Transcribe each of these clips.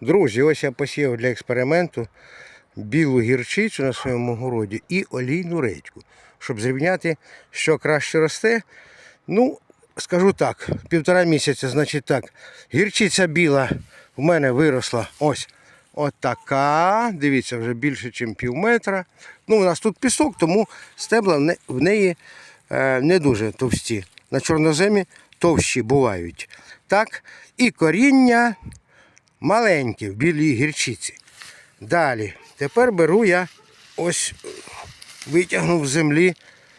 Друзі, ось я посіяв для експерименту білу гірчицю на своєму городі і олійну редьку, щоб зрівняти, що краще росте. Ну, скажу так, півтора місяця, значить так, гірчиця біла в мене виросла ось от така. Дивіться, вже більше, ніж пів метра. Ну, у нас тут пісок, тому стебла в неї е, не дуже товсті. На чорноземі товщі бувають. Так, і коріння маленьке в білій гірчиці. Далі, тепер беру я ось витягнув з землі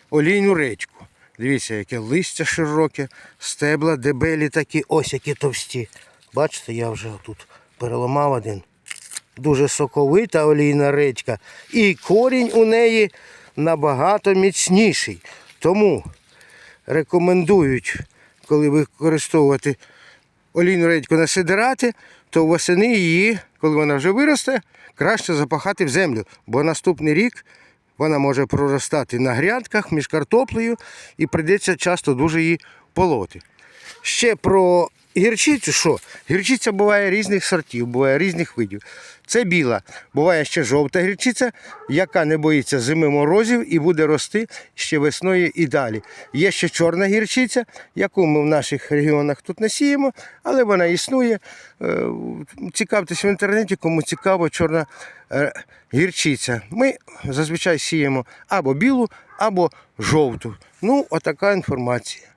олійну речку. Дивіться, яке листя широке, стебла дебелі такі, ось які товсті. Бачите, я вже тут переламав один. Дуже соковита олійна редька. І корінь у неї набагато міцніший. Тому рекомендують, коли використовувати олійну редьку насидирати, то восени її, коли вона вже виросте, краще запахати в землю, бо наступний рік вона може проростати на грядках між картоплею і прийдеться часто дуже її полоти. Ще про гірчицю, що? Гірчиця буває різних сортів, буває різних видів. Це біла, буває ще жовта гірчиця, яка не боїться зими морозів і буде рости ще весною і далі. Є ще чорна гірчиця, яку ми в наших регіонах тут не сіємо, але вона існує. Е, Цікавтесь в інтернеті, кому цікаво чорна е, гірчиця. Ми зазвичай сіємо або білу, або жовту. Ну, отака інформація.